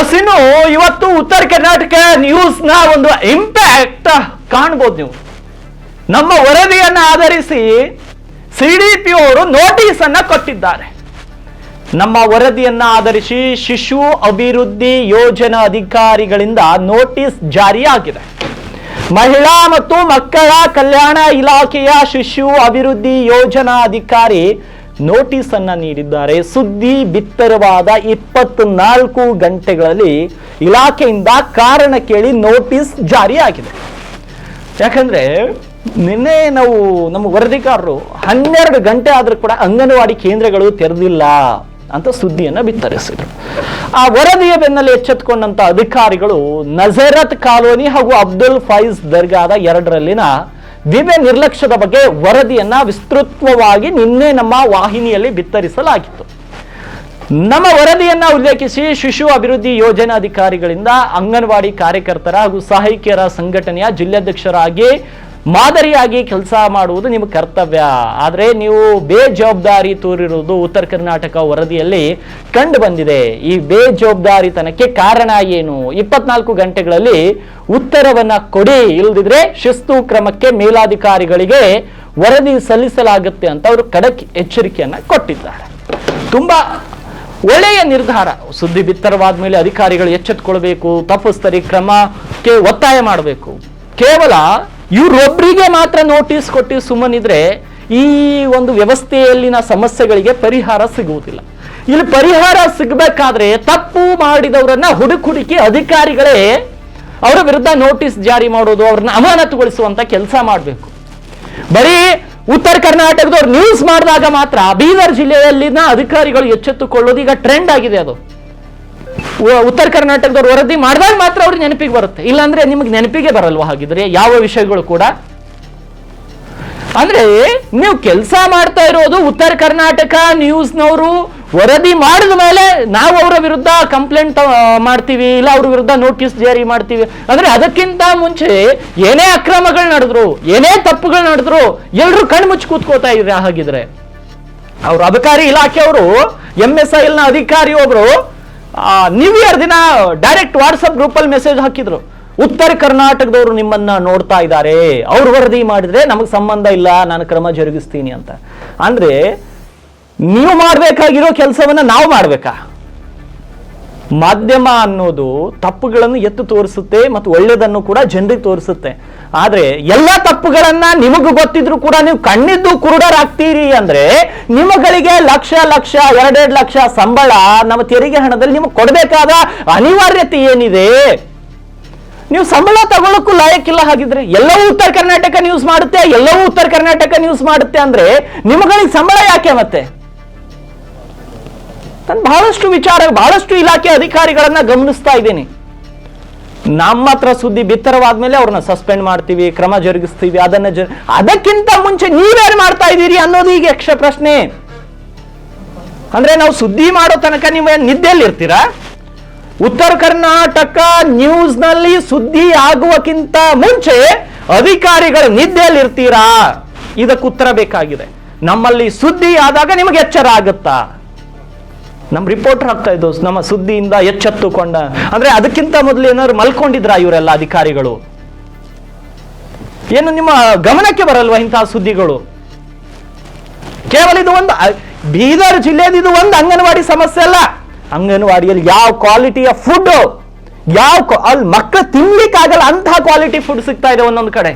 S ಇವತ್ತು ಉತ್ತರ ಕರ್ನಾಟಕ ನ್ಯೂಸ್ನ ಒಂದು ಇಂಪ್ಯಾಕ್ಟ್ ಕಾಣ್ಬೋದು ನೀವು. ನಮ್ಮ ವರದಿಯನ್ನ ಆಧರಿಸಿ ಸಿಡಿಪಿ ಅವರು ನೋಟಿಸ್ ಅನ್ನ ಕೊಟ್ಟಿದ್ದಾರೆ. ನಮ್ಮ ವರದಿಯನ್ನ ಆಧರಿಸಿ ಶಿಶು ಅಭಿವೃದ್ಧಿ ಯೋಜನಾ ಅಧಿಕಾರಿಗಳಿಂದ ನೋಟಿಸ್ ಜಾರಿಯಾಗಿದೆ ಮಹಿಳಾ ಮತ್ತು ಮಕ್ಕಳ ಕಲ್ಯಾಣ ಇಲಾಖೆಯ ಶಿಶು ಅಭಿವೃದ್ಧಿ ಯೋಜನಾ ಅಧಿಕಾರಿ ನೋಟಿಸ್ ಅನ್ನ ನೀಡಿದ್ದಾರೆ. ಸುದ್ದಿ ಬಿತ್ತರವಾದ ಇಪ್ಪತ್ನಾಲ್ಕು ಗಂಟೆಗಳಲ್ಲಿ ಇಲಾಖೆಯಿಂದ ಕಾರಣ ಕೇಳಿ ನೋಟಿಸ್ ಜಾರಿಯಾಗಿದೆ. ಯಾಕಂದ್ರೆ ನಿನ್ನೆ ನಾವು ನಮ್ಮ ವರದಿಗಾರರು ಹನ್ನೆರಡು ಗಂಟೆ ಆದರೂ ಕೂಡ ಅಂಗನವಾಡಿ ಕೇಂದ್ರಗಳು ತೆರೆದಿಲ್ಲ ಅಂತ ಸುದ್ದಿಯನ್ನ ಬಿತ್ತರಿಸಿದ್ರು. ಆ ವರದಿಯ ಬೆನ್ನಲ್ಲಿ ಎಚ್ಚೆತ್ತುಕೊಂಡಂತ ಅಧಿಕಾರಿಗಳು ನಜರತ್ ಕಾಲೋನಿ ಹಾಗೂ ಅಬ್ದುಲ್ ಫೈಜ್ ದರ್ಗಾದ ಎರಡರಲ್ಲಿನ ದಿವ್ಯ ನಿರ್ಲಕ್ಷ್ಯದ ಬಗ್ಗೆ ವರದಿಯನ್ನ ವಿಸ್ತೃತವಾಗಿ ನಿನ್ನೆ ನಮ್ಮ ವಾಹಿನಿಯಲ್ಲಿ ಬಿತ್ತರಿಸಲಾಗಿತ್ತು. ನಮ್ಮ ವರದಿಯನ್ನ ಉಲ್ಲೇಖಿಸಿ ಶಿಶು ಅಭಿವೃದ್ಧಿ ಯೋಜನಾಧಿಕಾರಿಗಳಿಂದ ಅಂಗನವಾಡಿ ಕಾರ್ಯಕರ್ತರ ಹಾಗೂ ಸಹಾಯಕಿಯರ ಸಂಘಟನೆಯ ಜಿಲ್ಲಾಧ್ಯಕ್ಷರಾಗಿ ಮಾದರಿಯಾಗಿ ಕೆಲಸ ಮಾಡುವುದು ನಿಮ್ಮ ಕರ್ತವ್ಯ. ಆದರೆ ನೀವು ಬೇಜವಾಬ್ದಾರಿ ತೋರಿರುವುದು ಉತ್ತರ ಕರ್ನಾಟಕ ವರದಿಯಲ್ಲಿ ಕಂಡು ಬಂದಿದೆ. ಈ ಬೇಜವಾಬ್ದಾರಿತನಕ್ಕೆ ಕಾರಣ ಏನು? ಇಪ್ಪತ್ನಾಲ್ಕು ಗಂಟೆಗಳಲ್ಲಿ ಉತ್ತರವನ್ನ ಕೊಡಿ. ಇಲ್ಲದಿದ್ರೆ ಶಿಸ್ತು ಕ್ರಮಕ್ಕೆ ಮೇಲಾಧಿಕಾರಿಗಳಿಗೆ ವರದಿ ಸಲ್ಲಿಸಲಾಗುತ್ತೆ ಅಂತ ಅವರು ಖಡಕ್ ಎಚ್ಚರಿಕೆಯನ್ನ ಕೊಟ್ಟಿದ್ದಾರೆ. ತುಂಬಾ ಒಳ್ಳೆಯ ನಿರ್ಧಾರ. ಸುದ್ದಿ ಬಿತ್ತರವಾದ ಮೇಲೆ ಅಧಿಕಾರಿಗಳು ಎಚ್ಚೆತ್ಕೊಳ್ಬೇಕು. ತಪ್ಪಿಸ್ತರಿ ಕ್ರಮಕ್ಕೆ ಒತ್ತಾಯ ಮಾಡಬೇಕು. ಕೇವಲ ಇವರೊಬ್ಬರಿಗೆ ಮಾತ್ರ ನೋಟಿಸ್ ಕೊಟ್ಟು ಸುಮ್ಮನಿದ್ರೆ ಈ ಒಂದು ವ್ಯವಸ್ಥೆಯಲ್ಲಿನ ಸಮಸ್ಯೆಗಳಿಗೆ ಪರಿಹಾರ ಸಿಗುವುದಿಲ್ಲ. ಇಲ್ಲಿ ಪರಿಹಾರ ಸಿಗಬೇಕಾದ್ರೆ ತಪ್ಪು ಮಾಡಿದವರನ್ನ ಹುಡುಕ್ ಹುಡುಕಿ ಅಧಿಕಾರಿಗಳೇ ಅವರ ವಿರುದ್ಧ ನೋಟಿಸ್ ಜಾರಿ ಮಾಡೋದು, ಅವ್ರನ್ನ ಅಮಾನತುಗೊಳಿಸುವಂತ ಕೆಲಸ ಮಾಡಬೇಕು. ಬರೀ ಉತ್ತರ ಕರ್ನಾಟಕದವ್ರು ನ್ಯೂಸ್ ಮಾಡಿದಾಗ ಮಾತ್ರ ಬೀದರ್ ಜಿಲ್ಲೆಯಲ್ಲಿನ ಅಧಿಕಾರಿಗಳು ಎಚ್ಚೆತ್ತುಕೊಳ್ಳೋದು ಈಗ ಟ್ರೆಂಡ್ ಆಗಿದೆ ಅದು. ಉತ್ತರ ಕರ್ನಾಟಕದವ್ರು ವರದಿ ಮಾಡಿದಾಗ ಮಾತ್ರ ಅವ್ರ ನೆನಪಿಗೆ ಬರುತ್ತೆ. ಇಲ್ಲಾಂದ್ರೆ ನಿಮಗೆ ನೆನಪಿಗೆ ಬರಲ್ವಾ ಹಾಗಿದ್ರೆ? ಯಾವ ವಿಷಯಗಳು ಕೂಡ? ಅಂದ್ರೆ ನೀವು ಕೆಲಸ ಮಾಡ್ತಾ ಇರೋದು ಉತ್ತರ ಕರ್ನಾಟಕ ನ್ಯೂಸ್ನವರು ವರದಿ ಮಾಡಿದ ಮೇಲೆ ನಾವು ಅವರ ವಿರುದ್ಧ ಕಂಪ್ಲೇಂಟ್ ಮಾಡ್ತೀವಿ, ಇಲ್ಲ ಅವ್ರ ವಿರುದ್ಧ ನೋಟಿಸ್ ಜಾರಿ ಮಾಡ್ತೀವಿ. ಅಂದ್ರೆ ಅದಕ್ಕಿಂತ ಮುಂಚೆ ಏನೇ ಅಕ್ರಮಗಳು ನಡೆದ್ರು, ಏನೇ ತಪ್ಪುಗಳು ನಡೆದ್ರು ಎಲ್ಲರೂ ಕಣ್ಮುಚ್ಚಿ ಕೂತ್ಕೋತಾ ಇದ್ರೆ ಹಾಗಿದ್ರೆ. ಅವ್ರ ಅಬಕಾರಿ ಇಲಾಖೆಯವರು ಎಂ ಎಸ್ ಐ ನ ಅಧಿಕಾರಿ ಒಬ್ರು ನ್ಯೂ ಇಯರ್ ದಿನ ಡೈರೆಕ್ಟ್ ವಾಟ್ಸಪ್ ಗ್ರೂಪಲ್ಲಿ ಮೆಸೇಜ್ ಹಾಕಿದ್ರು. ಉತ್ತರ ಕರ್ನಾಟಕದವರು ನಿಮ್ಮನ್ನ ನೋಡ್ತಾ ಇದ್ದಾರೆ ಅವ್ರು ವರದಿ ಮಾಡಿದ್ರೆ ನಮಗೆ ಸಂಬಂಧ ಇಲ್ಲ, ನಾನು ಕ್ರಮ ಜರುಗಿಸ್ತೀನಿ ಅಂತ. ಅಂದ್ರೆ, ನೀವು ಮಾಡ್ಬೇಕಾಗಿರೋ ಕೆಲಸವನ್ನ ನಾವು ಮಾಡ್ಬೇಕಾ? ಮಾಧ್ಯಮ ಅನ್ನೋದು ತಪ್ಪುಗಳನ್ನು ಎತ್ತು ತೋರಿಸುತ್ತೆ ಮತ್ತು ಒಳ್ಳೆಯದನ್ನು ಕೂಡ ಜನರಿಗೆ ತೋರಿಸುತ್ತೆ. ಆದರೆ ಎಲ್ಲ ತಪ್ಪುಗಳನ್ನ ನಿಮಗೆ ಗೊತ್ತಿದ್ರು ಕೂಡ ನೀವು ಕಣ್ಣಿದ್ದು ಕುರುಡರಾಗ್ತೀರಿ ಅಂದ್ರೆ ನಿಮಗಳಿಗೆ ಲಕ್ಷ ಲಕ್ಷ ಎರಡೆರಡು ಲಕ್ಷ ಸಂಬಳ ನಮ್ಮ ತೆರಿಗೆ ಹಣದಲ್ಲಿ ನಿಮಗೆ ಕೊಡಬೇಕಾದ ಅನಿವಾರ್ಯತೆ ಏನಿದೆ? ನೀವು ಸಂಬಳ ತಗೊಳ್ಳಕ್ಕೂ ಲಾಯಕ್ಕಿಲ್ಲ ಹಾಗಿದ್ರೆ ಎಲ್ಲವೂ ಉತ್ತರ ಕರ್ನಾಟಕ ನ್ಯೂಸ್ ಮಾಡುತ್ತೆ, ಎಲ್ಲವೂ ಉತ್ತರ ಕರ್ನಾಟಕ ನ್ಯೂಸ್ ಮಾಡುತ್ತೆ ಅಂದ್ರೆ ನಿಮಗಳಿಗೆ ಸಂಬಳ ಯಾಕೆ ಮತ್ತೆ? ನಾನು ಬಹಳಷ್ಟು ವಿಚಾರ, ಬಹಳಷ್ಟು ಇಲಾಖೆ ಅಧಿಕಾರಿಗಳನ್ನ ಗಮನಿಸ್ತಾ ಇದ್ದೀನಿ. ನಮ್ಮ ಹತ್ರ ಸುದ್ದಿ ಬಿತ್ತರವಾದ್ಮೇಲೆ ಅವ್ರನ್ನ ಸಸ್ಪೆಂಡ್ ಮಾಡ್ತೀವಿ, ಕ್ರಮ ಜರುಗಿಸ್ತೀವಿ, ಅದನ್ನ ಜ, ಅದಕ್ಕಿಂತ ಮುಂಚೆ ನೀವೇನ್ ಮಾಡ್ತಾ ಇದ್ದೀರಿ ಅನ್ನೋದು ಈಗ ಯಕ್ಷ ಪ್ರಶ್ನೆ. ಅಂದ್ರೆ ನಾವು ಸುದ್ದಿ ಮಾಡೋ ತನಕ ನೀವು ನಿದ್ದೆಯಲ್ಲಿ ಇರ್ತೀರಾ ಉತ್ತರ ಕರ್ನಾಟಕ ನ್ಯೂಸ್ನಲ್ಲಿ ಸುದ್ದಿ ಆಗುವಕ್ಕಿಂತ ಮುಂಚೆ ಅಧಿಕಾರಿಗಳು ನಿದ್ದೆಯಲ್ಲಿ ಇರ್ತೀರಾ ಇದಕ್ಕೆ ಉತ್ತರ ಬೇಕಾಗಿದೆ. ನಮ್ಮಲ್ಲಿ ಸುದ್ದಿ ಆದಾಗ ನಿಮಗೆ ಎಚ್ಚರ ಆಗುತ್ತಾ? ನಮ್ಮ ರಿಪೋರ್ಟರ್ ಆಗ್ತಾ ಇದ್ದು, ನಮ್ಮ ಸುದ್ದಿಯಿಂದ ಎಚ್ಚೆತ್ತುಕೊಂಡ. ಅಂದ್ರೆ ಅದಕ್ಕಿಂತ ಮೊದಲು ಏನಾದ್ರು ಮಲ್ಕೊಂಡಿದ್ರ ಇವರೆಲ್ಲ ಅಧಿಕಾರಿಗಳು? ಏನು ನಿಮ್ಮ ಗಮನಕ್ಕೆ ಬರಲ್ವಾ ಇಂತಹ ಸುದ್ದಿಗಳು? ಕೇವಲ ಇದು ಒಂದು ಬೀದರ್ ಜಿಲ್ಲೆದ ಇದು ಒಂದು ಅಂಗನವಾಡಿ ಸಮಸ್ಯೆ ಅಲ್ಲ. ಅಂಗನವಾಡಿಯಲ್ಲಿ ಯಾವ ಕ್ವಾಲಿಟಿಯ ಫುಡ್ ಯಾವ ಅಲ್ಲಿ ಮಕ್ಕಳು ತಿನ್ಲಿಕ್ಕಾಗಲ್ಲ ಅಂತಹ ಕ್ವಾಲಿಟಿ ಫುಡ್ ಸಿಗ್ತಾ ಇದೆ ಒಂದೊಂದು ಕಡೆ.